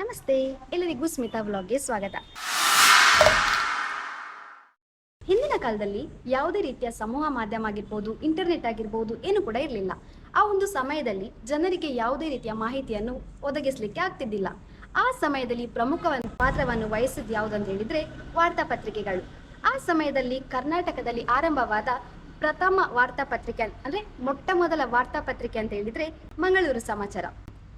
ನಮಸ್ತೆ ಎಲ್ಲರಿಗೂ ಸ್ಮಿತಾ ವ್ಲಾಗ್ಗೆ ಸ್ವಾಗತ. ಹಿಂದಿನ ಕಾಲದಲ್ಲಿ ಯಾವುದೇ ರೀತಿಯ ಸಮೂಹ ಮಾಧ್ಯಮ ಆಗಿರ್ಬೋದು, ಇಂಟರ್ನೆಟ್ ಆಗಿರ್ಬೋದು ಏನು ಕೂಡ ಇರಲಿಲ್ಲ. ಆ ಒಂದು ಸಮಯದಲ್ಲಿ ಜನರಿಗೆ ಯಾವುದೇ ರೀತಿಯ ಮಾಹಿತಿಯನ್ನು ಒದಗಿಸಲಿಕ್ಕೆ ಆಗ್ತಿದ್ದಿಲ್ಲ. ಆ ಸಮಯದಲ್ಲಿ ಪ್ರಮುಖ ಪಾತ್ರವನ್ನು ವಹಿಸಿದ ಯಾವುದಂತ ಹೇಳಿದ್ರೆ ವಾರ್ತಾಪತ್ರಿಕೆಗಳು ಆ ಸಮಯದಲ್ಲಿ ಕರ್ನಾಟಕದಲ್ಲಿ ಆರಂಭವಾದ ಪ್ರಥಮ ವಾರ್ತಾಪತ್ರಿಕೆ ಅಂದ್ರೆ ಮೊಟ್ಟ ಮೊದಲ ವಾರ್ತಾಪತ್ರಿಕೆ ಅಂತ ಹೇಳಿದ್ರೆ ಮಂಗಳೂರು ಸಮಾಚಾರ.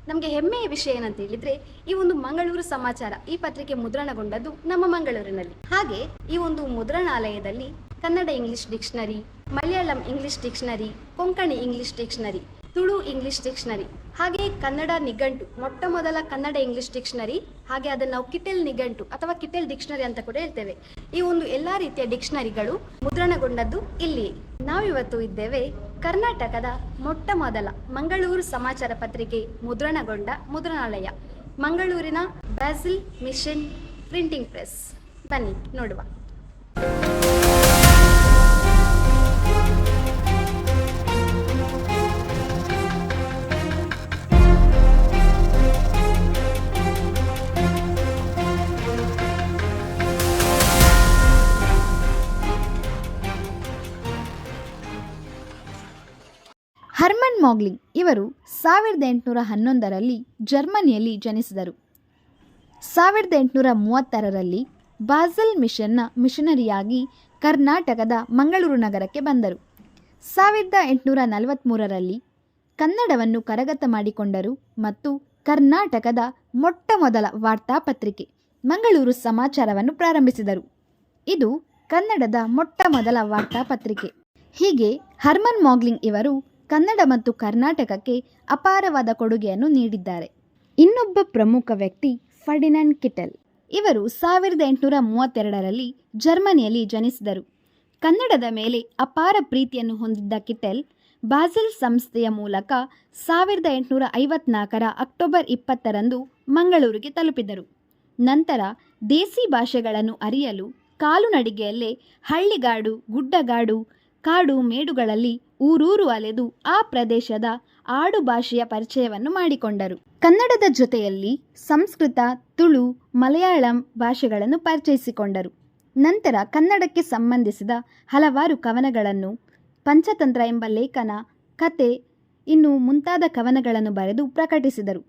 ನಮಗೆ ಹೆಮ್ಮೆಯ ವಿಷಯ ಏನಂತ ಹೇಳಿದ್ರೆ, ಈ ಒಂದು ಮಂಗಳೂರು ಸಮಾಚಾರ ಈ ಪತ್ರಿಕೆ ಮುದ್ರಣಗೊಂಡದ್ದು ನಮ್ಮ ಮಂಗಳೂರಿನಲ್ಲಿ. ಹಾಗೆ ಈ ಒಂದು ಮುದ್ರಣಾಲಯದಲ್ಲಿ Kannada English dictionary, Malayalam English dictionary, Konkani English dictionary, Tulu English dictionary, ಹಾಗೆ ಕನ್ನಡ ನಿಘಂಟು, ಮೊಟ್ಟ ಮೊದಲ ಕನ್ನಡ ಇಂಗ್ಲಿಷ್ ಡಿಕ್ಷನರಿ, ಹಾಗೆ ಅದನ್ನು ನಾವು ಕಿಟೆಲ್ ನಿಘಂಟು ಅಥವಾ ಕಿಟೆಲ್ ಡಿಕ್ಷನರಿ ಅಂತ ಕೂಡ ಹೇಳ್ತೇವೆ. ಈ ಒಂದು ಎಲ್ಲಾ ರೀತಿಯ ಡಿಕ್ಷನರಿಗಳು ಮುದ್ರಣಗೊಂಡದ್ದು ಇಲ್ಲಿ ನಾವಿವತ್ತು ಇದ್ದೇವೆ ಕರ್ನಾಟಕದ ಮೊಟ್ಟ ಮೊದಲ ಮಂಗಳೂರು ಸಮಾಚಾರ ಪತ್ರಿಕೆ ಮುದ್ರಣಗೊಂಡ ಮುದ್ರಣಾಲಯ. ಮಂಗಳೂರಿನ ಬ್ಯಾಸಿಲ್ ಮಿಷನ್ ಪ್ರಿಂಟಿಂಗ್ ಪ್ರೆಸ್ ಬನ್ನಿ, ನೋಡುವ. ಮಾಗ್ಲಿಂಗ್ ಇವರು ಸಾವಿರದ ಎಂಟುನೂರ ಹನ್ನೊಂದರಲ್ಲಿ ಜರ್ಮನಿಯಲ್ಲಿ ಜನಿಸಿದರು. ಸಾವಿರದ ಎಂಟುನೂರ ಮೂವತ್ತರರಲ್ಲಿ ಬಾಸಲ್ ಮಿಷನ್ನ ಮಿಷನರಿಯಾಗಿ ಕರ್ನಾಟಕದ ಮಂಗಳೂರು ನಗರಕ್ಕೆ ಬಂದರು. ಸಾವಿರದ ಎಂಟುನೂರ ನಲವತ್ತ್ಮೂರರಲ್ಲಿ ಕನ್ನಡವನ್ನು ಕರಗತ ಮಾಡಿಕೊಂಡರು ಮತ್ತು ಕರ್ನಾಟಕದ ಮೊಟ್ಟ ಮೊದಲ ವಾರ್ತಾಪತ್ರಿಕೆ ಮಂಗಳೂರು ಸಮಾಚಾರವನ್ನು ಪ್ರಾರಂಭಿಸಿದರು. ಇದು ಕನ್ನಡದ ಮೊಟ್ಟ ಮೊದಲ ವಾರ್ತಾಪತ್ರಿಕೆ. ಹೀಗೆ ಹರ್ಮನ್ ಮಾಗ್ಲಿಂಗ್ ಇವರು ಕನ್ನಡ ಮತ್ತು ಕರ್ನಾಟಕಕ್ಕೆ ಅಪಾರವಾದ ಕೊಡುಗೆಯನ್ನು ನೀಡಿದ್ದಾರೆ. ಇನ್ನೊಬ್ಬ ಪ್ರಮುಖ ವ್ಯಕ್ತಿ ಫರ್ಡಿನಾಂಡ್ ಕಿಟೆಲ್. ಇವರು ಸಾವಿರದ ಎಂಟುನೂರ ಮೂವತ್ತೆರಡರಲ್ಲಿ ಜರ್ಮನಿಯಲ್ಲಿ ಜನಿಸಿದರು. ಕನ್ನಡದ ಮೇಲೆ ಅಪಾರ ಪ್ರೀತಿಯನ್ನು ಹೊಂದಿದ್ದ ಕಿಟೆಲ್ ಬಾಸಿಲ್ ಸಂಸ್ಥೆಯ ಮೂಲಕ ಸಾವಿರದ ಎಂಟುನೂರ ಐವತ್ನಾಲ್ಕರ ಅಕ್ಟೋಬರ್ ಇಪ್ಪತ್ತರಂದು ಮಂಗಳೂರಿಗೆ ತಲುಪಿದರು. ನಂತರ ದೇಸಿ ಭಾಷೆಗಳನ್ನು ಅರಿಯಲು ಕಾಲುನಡಿಗೆಯಲ್ಲೇ ಹಳ್ಳಿಗಾಡು, ಗುಡ್ಡಗಾಡು ಕಾಡು ಮೇಡುಗಳಲ್ಲಿ ಊರೂರು ಅಲೆದು ಆ ಪ್ರದೇಶದ ಆಡು ಭಾಷೆಯ ಪರಿಚಯವನ್ನು ಮಾಡಿಕೊಂಡರು. ಕನ್ನಡದ ಜೊತೆಯಲ್ಲಿ ಸಂಸ್ಕೃತ, ತುಳು, ಮಲಯಾಳಂ ಭಾಷೆಗಳನ್ನು ಪರಿಚಯಿಸಿಕೊಂಡರು. ನಂತರ ಕನ್ನಡಕ್ಕೆ ಸಂಬಂಧಿಸಿದ ಹಲವಾರು ಕವನಗಳನ್ನು, ಪಂಚತಂತ್ರ ಎಂಬ ಲೇಖನ, ಕತೆ, ಇನ್ನು ಮುಂತಾದ ಕವನಗಳನ್ನು ಬರೆದು ಪ್ರಕಟಿಸಿದರು.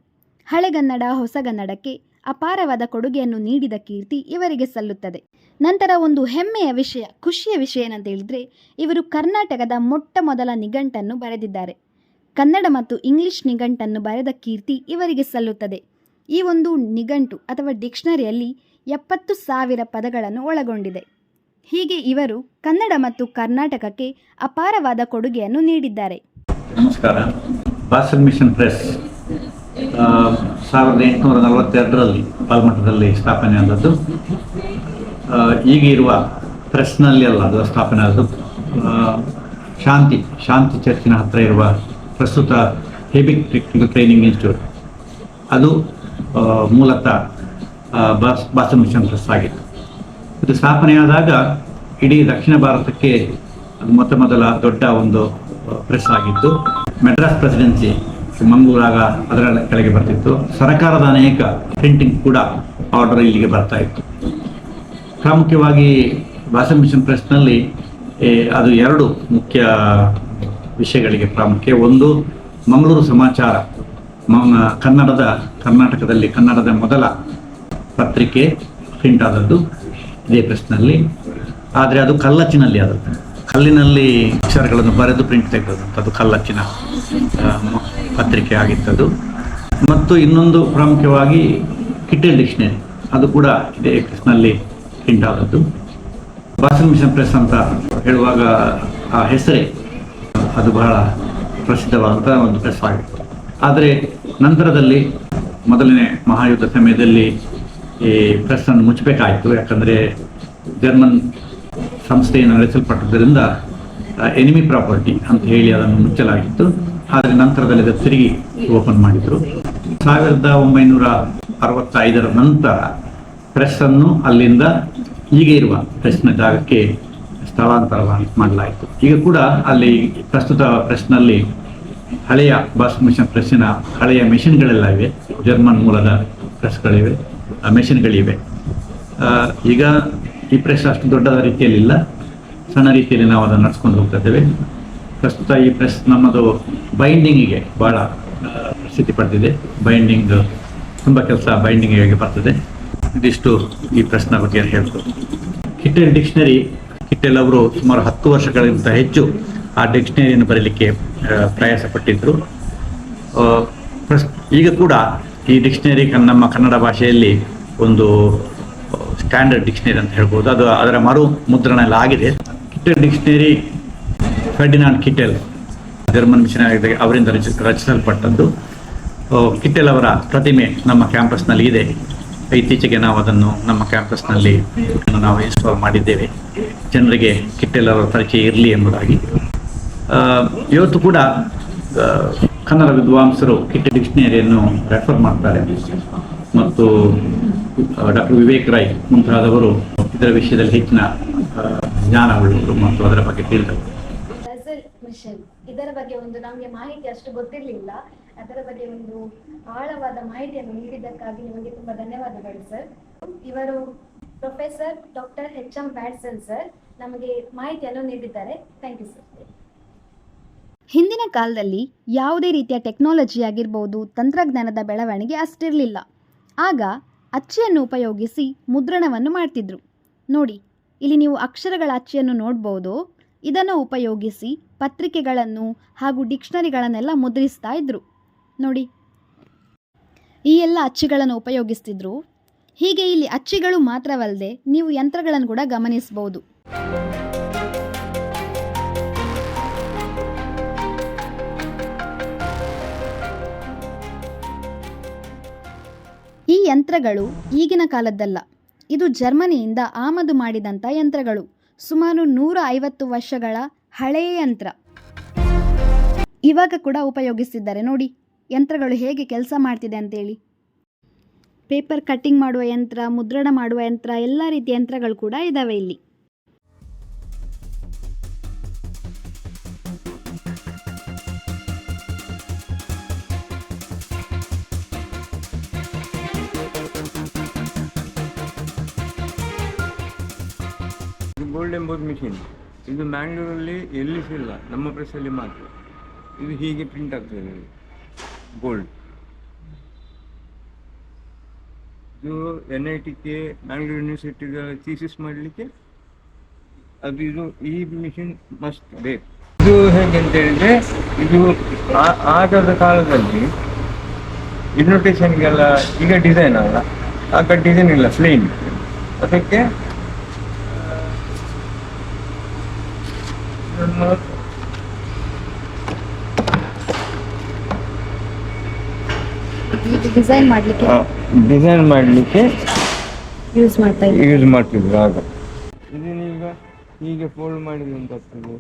ಹಳೆಗನ್ನಡ, ಹೊಸಗನ್ನಡಕ್ಕೆ ಅಪಾರವಾದ ಕೊಡುಗೆಯನ್ನು ನೀಡಿದ ಕೀರ್ತಿ ಇವರಿಗೆ ಸಲ್ಲುತ್ತದೆ. ನಂತರ ಒಂದು ಹೆಮ್ಮೆಯ ವಿಷಯ, ಖುಷಿಯ ವಿಷಯ ಏನಂತ ಹೇಳಿದರೆ, ಇವರು ಕರ್ನಾಟಕದ ಮೊಟ್ಟ ಮೊದಲ ನಿಘಂಟನ್ನು ಬರೆದಿದ್ದಾರೆ. ಕನ್ನಡ ಮತ್ತು ಇಂಗ್ಲಿಷ್ ನಿಘಂಟನ್ನು ಬರೆದ ಕೀರ್ತಿ ಇವರಿಗೆ ಸಲ್ಲುತ್ತದೆ. ಈ ಒಂದು ನಿಘಂಟು ಅಥವಾ ಡಿಕ್ಷನರಿಯಲ್ಲಿ ಎಪ್ಪತ್ತು ಸಾವಿರ ಪದಗಳನ್ನು ಒಳಗೊಂಡಿದೆ. ಹೀಗೆ ಇವರು ಕನ್ನಡ ಮತ್ತು ಕರ್ನಾಟಕಕ್ಕೆ ಅಪಾರವಾದ ಕೊಡುಗೆಯನ್ನು ನೀಡಿದ್ದಾರೆ. ನಮಸ್ಕಾರ. Mission press. ಸಾವಿರದ ಎಂಟುನೂರ ನಲವತ್ತೆರಡರಲ್ಲಿ ಪಾಲ್ಮಠದಲ್ಲಿ ಸ್ಥಾಪನೆ ಆದದ್ದು. ಈಗ ಇರುವ ಪ್ರೆಸ್ನಲ್ಲಿ ಅಲ್ಲ, ಅದು ಸ್ಥಾಪನೆ ಆದದ್ದು. ಶಾಂತಿ ಶಾಂತಿ ಚರ್ಚಿನ ಹತ್ತಿರ ಇರುವ ಪ್ರಸ್ತುತ ಹೇಬಿಕ್ ಟೆಕ್ನಿಕಲ್ ಟ್ರೈನಿಂಗ್ ಇನ್ಸ್ಟಿಟ್ಯೂಟ್ ಅದು ಮೂಲತಃ ಬಾಸ್, ಬಾಸ ಮಿಷನ್ ಪ್ರೆಸ್ ಆಗಿತ್ತು. ಇದು ಸ್ಥಾಪನೆಯಾದಾಗ ಇಡೀ ದಕ್ಷಿಣ ಭಾರತಕ್ಕೆ ಮೊತ್ತ ಮೊದಲ ದೊಡ್ಡ ಒಂದು ಪ್ರೆಸ್ ಆಗಿತ್ತು ಮೆಡ್ರಾಸ್ ಪ್ರೆಸಿಡೆನ್ಸಿ ಮಂಗಳೂರಾಗ ಅದರ ಕೆಳಗೆ ಬರ್ತಿತ್ತು. ಸರ್ಕಾರದ ಅನೇಕ ಪ್ರಿಂಟಿಂಗ್ ಕೂಡ ಆರ್ಡರ್ ಇಲ್ಲಿಗೆ ಬರ್ತಾ ಇತ್ತು. ಪ್ರಾಮುಖ್ಯವಾಗಿ ಭಾಷಾ ಮಿಷನ್ ಪ್ರೆಸ್ನಲ್ಲಿ ಅದು ಎರಡು ಮುಖ್ಯ ವಿಷಯಗಳಿಗೆ ಪ್ರಾಮುಖ್ಯ. ಒಂದು, ಮಂಗಳೂರು ಸಮಾಚಾರ. ಕನ್ನಡದ, ಕರ್ನಾಟಕದಲ್ಲಿ ಕನ್ನಡದ ಮೊದಲ ಪತ್ರಿಕೆ ಪ್ರಿಂಟ್ ಆದದ್ದು ಇದೇ ಪ್ರೆಸ್ನಲ್ಲಿ ಆದರೆ ಅದು ಕಲ್ಲಚ್ಚಿನಲ್ಲಿ ಆದದ್ದು. ಕಲ್ಲಿನಲ್ಲಿ ಅಕ್ಷರಗಳನ್ನು ಬರೆದು ಪ್ರಿಂಟ್ ತೆಗೆದಂಥದ್ದು ಕಲ್ಲಚ್ಚಿನ ಪತ್ರಿಕೆ ಆಗಿತ್ತದು. ಮತ್ತು ಇನ್ನೊಂದು ಪ್ರಾಮುಖ್ಯವಾಗಿ ಕಿಟೆಲ್ ಡಿಕ್ಷನರಿ ಅದು ಕೂಡ ಇದೇ ಪ್ರೆಸ್ನಲ್ಲಿ ಪ್ರಿಂಟ್ ಆದದ್ದು. ಬಾಸನ್ ಮಿಷನ್ ಪ್ರೆಸ್ ಅಂತ ಹೇಳುವಾಗ ಆ ಹೆಸರೇ, ಅದು ಬಹಳ ಪ್ರಸಿದ್ಧವಾದಂಥ ಒಂದು ಪ್ರೆಸ್ ಆಗಿತ್ತು. ಆದರೆ ನಂತರದಲ್ಲಿ ಮೊದಲನೇ ಮಹಾಯುದ್ಧ ಸಮಯದಲ್ಲಿ ಈ ಪ್ರೆಸ್ಸನ್ನು ಮುಚ್ಚಬೇಕಾಯಿತು. ಯಾಕಂದರೆ ಜರ್ಮನ್ ಸಂಸ್ಥೆಯನ್ನು ನಡೆಸಲ್ಪಟ್ಟದ್ದರಿಂದ ಎನಿಮಿ ಪ್ರಾಪರ್ಟಿ ಅಂತ ಹೇಳಿ ಅದನ್ನು ಮುಚ್ಚಲಾಗಿತ್ತು. ಆದರೆ ನಂತರದಲ್ಲಿ ಅದು ತಿರುಗಿ ಓಪನ್ ಮಾಡಿದರು. ಸಾವಿರದ ಒಂಬೈನೂರ ಅರವತ್ತೈದರ ನಂತರ ಪ್ರೆಸ್ಸನ್ನು ಅಲ್ಲಿಂದ ಈಗ ಇರುವ ಪ್ರೆಸ್ನ ಜಾಗಕ್ಕೆ ಸ್ಥಳಾಂತರ ಮಾಡಲಾಯಿತು. ಈಗ ಕೂಡ ಅಲ್ಲಿ ಪ್ರಸ್ತುತ ಪ್ರೆಸ್ನಲ್ಲಿ ಹಳೆಯ ಬಸ್ ಮಿಷನ್ ಪ್ರೆಸ್ಸಿನ ಹಳೆಯ ಮೆಷಿನ್ಗಳೆಲ್ಲ ಇವೆ. ಜರ್ಮನ್ ಮೂಲದ ಪ್ರೆಸ್ಗಳಿವೆ ಮೆಷಿನ್ಗಳಿವೆ ಈಗ ಪ್ರೆಸ್ ಅಷ್ಟು ದೊಡ್ಡ ರೀತಿಯಲ್ಲಿಲ್ಲ. ಸಣ್ಣ ರೀತಿಯಲ್ಲಿ ನಾವು ಅದನ್ನು ನಡೆಸ್ಕೊಂಡು ಹೋಗ್ತಾ ಇದ್ದೇವೆ ಪ್ರಸ್ತುತ ಈ ಪ್ರೆಸ್ ನಮ್ಮದು ಬೈಂಡಿಂಗಿಗೆ ಭಾಳ ಪ್ರಸಿದ್ಧಿ ಪಡೆದಿದೆ. ಬೈಂಡಿಂಗ್, ತುಂಬ ಕೆಲಸ ಬೈಂಡಿಂಗಿಗೆ ಬರ್ತದೆ, ಇದಿಷ್ಟು ಈ ಪ್ರೆಸ್ನ ಬಗ್ಗೆ ಹೇಳ್ಬೋದು. ಕಿಟ್ಟೆಲ್ ಡಿಕ್ಷನರಿ, ಕಿಟ್ಟೆಲ್ ಅವರು ಸುಮಾರು ಹತ್ತು ವರ್ಷಗಳಿಗಿಂತ ಹೆಚ್ಚು ಆ ಡಿಕ್ಷನರಿಯನ್ನು ಬರೀಲಿಕ್ಕೆ ಪ್ರಯಾಸ ಪ್ರಸ್- ಈಗ ಕೂಡ ಈ ಡಿಕ್ಷನರಿ ನಮ್ಮ ಕನ್ನಡ ಭಾಷೆಯಲ್ಲಿ ಒಂದು ಸ್ಟ್ಯಾಂಡರ್ಡ್ ಡಿಕ್ಷನರಿ ಅಂತ ಹೇಳ್ಬೋದು. ಅದು ಅದರ ಮರು ಮುದ್ರಣ ಎಲ್ಲ ಆಗಿದೆ. Kittel dictionary Ferdinand Kittel German mission ಅವರಿಂದ ರಚ, ರಚಿಸಲ್ಪಟ್ಟದ್ದು. ಕಿಟ್ಟೆಲ್ ಅವರ ಪ್ರತಿಮೆ ನಮ್ಮ ಕ್ಯಾಂಪಸ್ನಲ್ಲಿ ಇದೆ. ಇತ್ತೀಚೆಗೆ ನಾವು ಅದನ್ನು ನಮ್ಮ ಕ್ಯಾಂಪಸ್ನಲ್ಲಿ ನಾವು ಇನ್ಸ್ಟಾಲ್ ಮಾಡಿದ್ದೇವೆ. ಜನರಿಗೆ ಕಿಟ್ಟೆಲ್ ಅವರ ಪರಿಚಯ ಇರಲಿ ಎಂಬುದಾಗಿ. ಇವತ್ತು ಕೂಡ ಕನ್ನಡ ವಿದ್ವಾಂಸರು ಕಿಟ್ಟೆ ಡಿಕ್ಷನರಿಯನ್ನು ರೆಫರ್ ಮಾಡ್ತಾರೆ. ಮತ್ತು ಡಾಕ್ಟರ್ ವಿವೇಕ್ ರೈ ಮುಂತಾದವರು ಇದರ ವಿಷಯದಲ್ಲಿ ಹೆಚ್ಚಿನ ಜ್ಞಾನ ಜ್ಞಾನವುಳ್ಳವರು ಮತ್ತು ಅದರ ಬಗ್ಗೆ ತಿಳಿದವರು ಮಿಷನ್ ಇದರ ಬಗ್ಗೆ ಒಂದು ನಮಗೆ ಮಾಹಿತಿ ಅಷ್ಟು ಗೊತ್ತಿರಲಿಲ್ಲ. ಅದರ ಬಗ್ಗೆ ಒಂದು ಆಳವಾದ ಮಾಹಿತಿಯನ್ನು ನೀಡಿದ್ದಕ್ಕಾಗಿ ನಿಮಗೆ ತುಂಬಾ ಧನ್ಯವಾದಗಳು ಸರ್ ಇವರು professor doctor H M Batson sir ನಮಗೆ ಮಾಹಿತಿಯನ್ನು ನೀಡಿದ್ದಾರೆ. ಥ್ಯಾಂಕ್ ಯು ಸರ್ ಹಿಂದಿನ ಕಾಲದಲ್ಲಿ ಯಾವುದೇ ರೀತಿಯ ಟೆಕ್ನಾಲಜಿ ಆಗಿರ್ಬೋದು ತಂತ್ರಜ್ಞಾನದ ಬೆಳವಣಿಗೆ ಅಷ್ಟಿರಲಿಲ್ಲ. ಆಗ ಅಚ್ಚೆಯನ್ನು ಉಪಯೋಗಿಸಿ ಮುದ್ರಣವನ್ನು ಮಾಡ್ತಿದ್ರು. ನೋಡಿ, ಇಲ್ಲಿ ನೀವು ಅಕ್ಷರಗಳ ಅಚ್ಚೆಯನ್ನು ನೋಡ್ಬೋದು. ಇದನ್ನು ಉಪಯೋಗಿಸಿ ಪತ್ರಿಕೆಗಳನ್ನು ಹಾಗೂ ಡಿಕ್ಷನರಿಗಳನ್ನೆಲ್ಲ ಮುದ್ರಿಸ್ತಾ ಇದ್ರು. ನೋಡಿ, ಈ ಎಲ್ಲ ಅಚ್ಚುಗಳನ್ನು ಉಪಯೋಗಿಸ್ತಿದ್ರು. ಹೀಗೆ ಇಲ್ಲಿ ಅಚ್ಚಿಗಳು ಮಾತ್ರವಲ್ಲದೆ ನೀವು ಯಂತ್ರಗಳನ್ನು ಕೂಡ ಗಮನಿಸಬಹುದು ಯಂತ್ರಗಳು ಈಗಿನ ಕಾಲದ್ದಲ್ಲ. ಇದು ಜರ್ಮನಿಯಿಂದ ಆಮದು ಮಾಡಿದಂಥ ಯಂತ್ರಗಳು. ಸುಮಾರು ನೂರ ಐವತ್ತು ವರ್ಷಗಳ ಹಳೆಯ ಯಂತ್ರ. ಇವಾಗ ಕೂಡ ಉಪಯೋಗಿಸ್ತಿದ್ದಾರೆ ನೋಡಿ. ಯಂತ್ರಗಳು ಹೇಗೆ ಕೆಲಸ ಮಾಡ್ತಿದೆ ಅಂತೇಳಿ. ಪೇಪರ್ ಕಟ್ಟಿಂಗ್ ಮಾಡುವ ಯಂತ್ರ, ಮುದ್ರಣ ಮಾಡುವ ಯಂತ್ರ, ಎಲ್ಲ ರೀತಿಯ ಯಂತ್ರಗಳು ಕೂಡ ಇದ್ದಾವೆ ಇಲ್ಲಿ. ಎಂಬುದು ಮಿಷಿನ್. ಇದು ಮ್ಯಾಂಗ್ಳೂರಲ್ಲಿ ಎಲ್ಲಿ ನಮ್ಮ ನಮ್ಮ ಪ್ರೆಸ್ಸಲ್ಲಿ ಮಾತ್ರ. ಇದು ಹೀಗೆ ಪ್ರಿಂಟ್ ಆಗ್ತದೆ ಗೋಲ್ಡ್ ಇದು ಎನ್ ಐ ಟಿಗೆ ಮ್ಯಾಂಗ್ಳೂರ್ ಯೂನಿವರ್ಸಿಟಿಗೆ ಥೀಸಿಸ್ ಮಾಡಲಿಕ್ಕೆ ಅದು ಇದು ಈ ಮಿಷಿನ್ ಮಸ್ಟ್ ಬೇಕು ಇದು ಹೇಗೆ ಅಂತ ಹೇಳಿದ್ರೆ, ಇದು ಆಗದ ಕಾಲದಲ್ಲಿ ಇನ್ವಿಟೇಷನ್ಗೆಲ್ಲ ಈಗ ಡಿಸೈನ್ ಅಲ್ಲ. ಆಗ ಡಿಸೈನ್ ಇಲ್ಲ ಪ್ಲೇನ್ ಅದಕ್ಕೆ ಇದನ್ನು ಇದು ಡಿಸೈನ್ ಮಾಡಲಿಕ್ಕೆ? ಡಿಸೈನ್ ಮಾಡಲಿಕ್ಕೆ ಯೂಸ್ ಮಾಡ್ತಾ ಯೂಸ್ ಮಾಡ್ತಿದ್ರು ಆಗ. ಇದನ್ನೀಗ ಹೀಗೆ ಫೋಲ್ಡ್ ಮಾಡಿದ್ರೆ ಅಂತ ಆಗ್ತದೆ?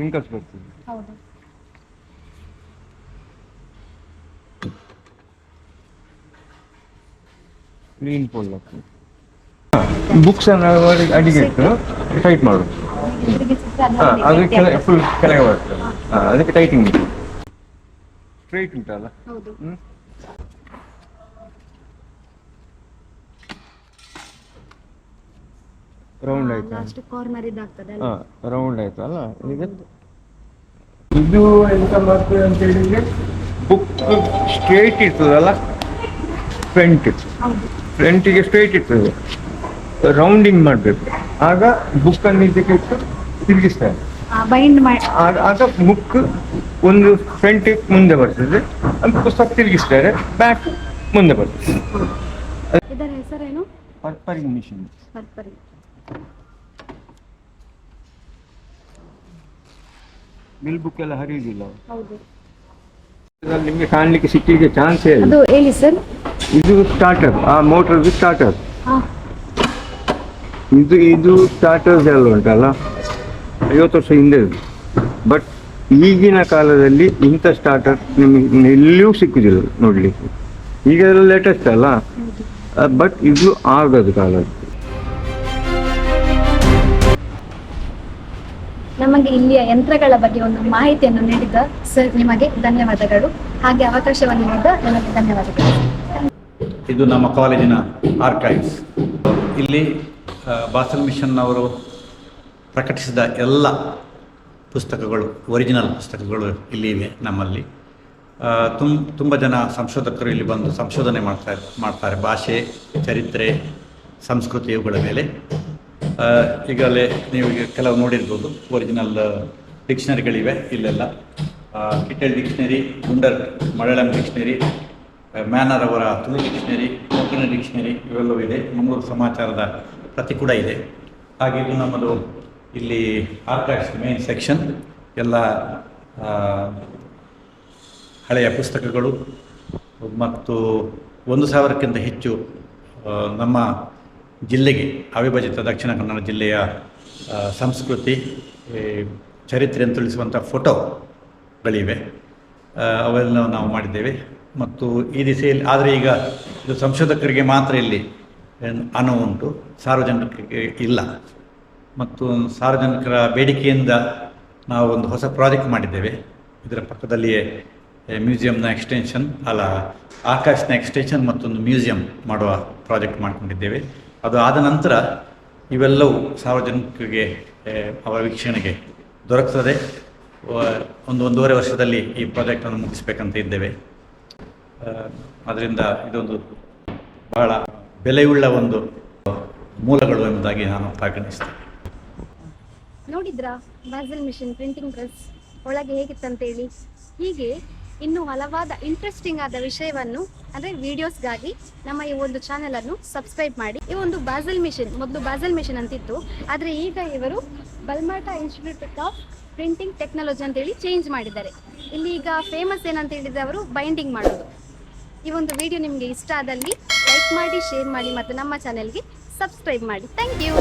ರಿಂಕಲ್ಸ್ ಬರ್ತದೆ. ಹೌದು. ಕ್ಲೀನ್ ಫೋಲ್ಡ್ ಆಗ್ತದೆ. ಬುಕ್ಸ್ ಅನ್ನು ಅಡಿಗೆ ಇಟ್ಟು ಟೈಟ್ ಮಾಡು. ತಿರುಗಿಸಿದ್ರೆ ಅದು ಹಾ, ನೋಡಿ ಅದು ಗಟ್ಟಿ ಕೆಳ ಫುಲ್ ಕೆಳಗೆ ಬರ್ತದೆ ಅದಕ್ಕೆ ಟೈಟಿಂಗ್ ಸ್ಟ್ರೈಟ್ ಉಂಟಲ್ಲ ಹೌದು. ಹ್ಮ್. ರೌಂಡ್ ಆಯ್ತು? ಲಾಸ್ಟ್ ಕಾರ್ನರ್ ಇದಾಗ್ತದೆ ಹಾ ರೌಂಡ್ ಆಯ್ತು ಅಲ್ಲ? ಈಗ? ಇದು ಎಂತ ಮಾಡ್ತದೆ ಅಂತ ಹೇಳಿದ್ರೆ ಬುಕ್ ಸ್ಟ್ರೈಟ್ ಇರ್ತದಲ್ಲ ಫ್ರಂಟ್ ಫ್ರಂಟಿಗೆ ಸ್ಟ್ರೇಟ್ ಇರ್ತದೆ. ರೌಂಡಿಂಗ್ ಮಾಡಬೇಕು. ಆಗ ಬುಕ್ ಅನ್ನು ಇದಕ್ಕೆ ಇಟ್ಟು ತಿರುಗಿಸ್ತಾರೆ ಬೈಂಡ್ ಮಾಡಿ ಆಗ ಬುಕ್ ಒಂದು ಫ್ರಂಟ್ ಮುಂದೆ ಬರ್ತದೆ. ಪುಸ್ತಕ ತಿರುಗಿಸ್ತಾರೆ ಬ್ಯಾಕ್ ಮುಂದೆ ಬರ್ತದೆ. ಇದರ ಹೆಸರೇನು? ಪರ್ಪರಿಂಗ್ ಮಿಷಿನ್ ಬಿಲ್ ಬುಕ್ ಎಲ್ಲ ಹರಿಯುವುದಿಲ್ಲ ಹೌದು. ಇದ್ರಲ್ಲಿ ನಿಮಗೆ ಕಾಣಲಿಕ್ಕೆ ಸಿಕ್ಕಿಗೆ ಚಾನ್ಸ್ ಅದು ಹೇಳಿ ಸರ್. ಇದು ಸ್ಟಾರ್ಟರ್ ಆ ಮೋಟರ್ ಸ್ಟಾರ್ಟರ್ ಹಾ. ಇದು ಇದು ಸ್ಟಾರ್ಟರ್ಸ್ ಎಲ್ಲ ಉಂಟಲ್ಲ? ಐವತ್ತು ವರ್ಷ ಹಿಂದೆ ಬಟ್ ಈಗಿನ ಕಾಲದಲ್ಲಿ ಇಂಥ ಸ್ಟಾರ್ಟರ್ ನಿಮಗೆ ಎಲ್ಲಿಯೂ ಸಿಕ್ಕುದಿಲ್ಲ ನೋಡಲಿಕ್ಕೆ. ಈಗ ಲೇಟೆಸ್ಟ್ ಅಲ್ಲ? ಬಟ್ ಇದು ಆಗದ ಕಾಲ ನಮಗೆ ಇಲ್ಲಿಯ ಯಂತ್ರಗಳ ಬಗ್ಗೆ ಒಂದು ಮಾಹಿತಿಯನ್ನು ನೀಡಿದ ಸರ್ ನಿಮಗೆ ಧನ್ಯವಾದಗಳು. ಹಾಗೆ ಅವಕಾಶವನ್ನು ನೀಡಿದ ನಿಮಗೆ ಧನ್ಯವಾದಗಳು. ಇದು ನಮ್ಮ ಕಾಲೇಜಿನ ಆರ್ಕೈವ್ಸ್ ಇಲ್ಲಿ ಬಾಸಲ್ ಮಿಷನ್ ಅವರು ಪ್ರಕಟಿಸಿದ ಎಲ್ಲ ಪುಸ್ತಕಗಳು ಒರಿಜಿನಲ್ ಪುಸ್ತಕಗಳು ಇಲ್ಲಿ ಇವೆ ನಮ್ಮಲ್ಲಿ. ತುಂಬ ತುಂಬ ಜನ ಸಂಶೋಧಕರು ಇಲ್ಲಿ ಬಂದು ಸಂಶೋಧನೆ ಮಾಡ್ತಾ, ಮಾಡ್ತಾರೆ. ಭಾಷೆ, ಚರಿತ್ರೆ, ಸಂಸ್ಕೃತಿ ಇವುಗಳ ಮೇಲೆ. ಈಗಲೇ ನೀವು ಈಗ ಕೆಲವು ನೋಡಿರ್ಬೋದು. ಒರಿಜಿನಲ್ ಡಿಕ್ಷನರಿಗಳಿವೆ ಇಲ್ಲೆಲ್ಲ. Kittel dictionary Gundert Malayalam dictionary Manner ಅವರ ತುಳು ಡಿಕ್ಷನರಿ ಕೊಂಕಣ ಡಿಕ್ಷನರಿ ಇವೆಲ್ಲವೂ ಇದೆ. ಮಂಗಳೂರು ಸಮಾಚಾರದ ಪ್ರತಿ ಕೂಡ ಇದೆ. ಹಾಗೆ ಇದು ನಮ್ಮದು ಇಲ್ಲಿ ಆರ್ಕೈವ್ಸ್ ಮೇನ್ ಸೆಕ್ಷನ್ ಎಲ್ಲ ಹಳೆಯ ಪುಸ್ತಕಗಳು ಮತ್ತು ಒಂದು ಸಾವಿರಕ್ಕಿಂತ ಹೆಚ್ಚು ನಮ್ಮ ಜಿಲ್ಲೆಗೆ, ಅವಿಭಜಿತ ದಕ್ಷಿಣ ಕನ್ನಡ ಜಿಲ್ಲೆಯ ಸಂಸ್ಕೃತಿ ಚರಿತ್ರೆಯನ್ನು ತಿಳಿಸುವಂಥ ಫೋಟೋಗಳಿವೆ ಅವೆಲ್ಲ ನಾವು ಮಾಡಿದ್ದೇವೆ. ಮತ್ತು ಈ ದಿಸೆಯಲ್ಲಿ, ಆದರೆ ಈಗ ಇದು ಸಂಶೋಧಕರಿಗೆ ಮಾತ್ರ ಇಲ್ಲಿ ಅನುವು ಉಂಟು. ಸಾರ್ವಜನಿಕರಿಗೆ ಇಲ್ಲ. ಮತ್ತು ಸಾರ್ವಜನಿಕರ ಬೇಡಿಕೆಯಿಂದ ನಾವು ಒಂದು ಹೊಸ ಪ್ರಾಜೆಕ್ಟ್ ಮಾಡಿದ್ದೇವೆ. ಇದರ ಪಕ್ಕದಲ್ಲಿಯೇ ಮ್ಯೂಸಿಯಂನ ಎಕ್ಸ್ಟೆನ್ಷನ್, ಅಲ್ಲ, ಆಕಾಶನ ಎಕ್ಸ್ಟೆನ್ಷನ್ ಮತ್ತೊಂದು ಮ್ಯೂಸಿಯಂ ಮಾಡುವ ಪ್ರಾಜೆಕ್ಟ್ ಮಾಡಿಕೊಂಡಿದ್ದೇವೆ. ಅದು ಆದ ನಂತರ ಇವೆಲ್ಲವೂ ಸಾರ್ವಜನಿಕರಿಗೆ ಅವರ ವೀಕ್ಷಣೆಗೆ ದೊರಕ್ತದೆ. ಒಂದು ಒಂದೂವರೆ ವರ್ಷದಲ್ಲಿ ಈ ಪ್ರಾಜೆಕ್ಟನ್ನು ಮುಗಿಸ್ಬೇಕಂತ ಇದ್ದೇವೆ. ಅದರಿಂದ ಇದೊಂದು ಬಹಳ ಬೆಲೆಯುಳ್ಳ ಒಂದು ಮೂಲಗಳು ಎಂಬುದಾಗಿ ನಾನು ಪರಿಗಣಿಸ್ತೇನೆ ನೋಡಿದ್ರಾ? ಬ್ಯಾಸಲ್ ಮಿಷಿನ್ ಪ್ರಿಂಟಿಂಗ್ ಪ್ರೆಸ್ ಒಳಗೆ ಹೇಗಿತ್ತಂತೇಳಿ? ಹೀಗೆ ಇನ್ನು ಹಲವಾದ ಇಂಟ್ರೆಸ್ಟಿಂಗ್ ಆದ ವಿಷಯವನ್ನು, ಅಂದರೆ ವಿಡಿಯೋಸ್ಗಾಗಿ ನಮ್ಮ ಈ ಒಂದು ಚಾನೆಲ್ ಅನ್ನು ಸಬ್ಸ್ಕ್ರೈಬ್ ಮಾಡಿ. ಈ ಒಂದು ಬಾಸಲ್ ಮಿಷಿನ್ ಮೊದಲು ಬಾಸಲ್ ಮಿಷನ್ ಅಂತಿತ್ತು. ಆದರೆ ಈಗ ಇವರು Balmatta institute of printing technology ಅಂತೇಳಿ ಚೇಂಜ್ ಮಾಡಿದ್ದಾರೆ. ಇಲ್ಲಿ ಈಗ ಫೇಮಸ್ ಏನಂತ ಹೇಳಿದ್ರೆ ಅವರು ಬೈಂಡಿಂಗ್ ಮಾಡೋದು. ಈ ಒಂದು ವಿಡಿಯೋ ನಿಮಗೆ ಇಷ್ಟ ಆದಲ್ಲಿ ಲೈಕ್ ಮಾಡಿ ಶೇರ್ ಮಾಡಿ ಮತ್ತು ನಮ್ಮ ಚಾನೆಲ್ಗೆ ಸಬ್ಸ್ಕ್ರೈಬ್ ಮಾಡಿ. Thank you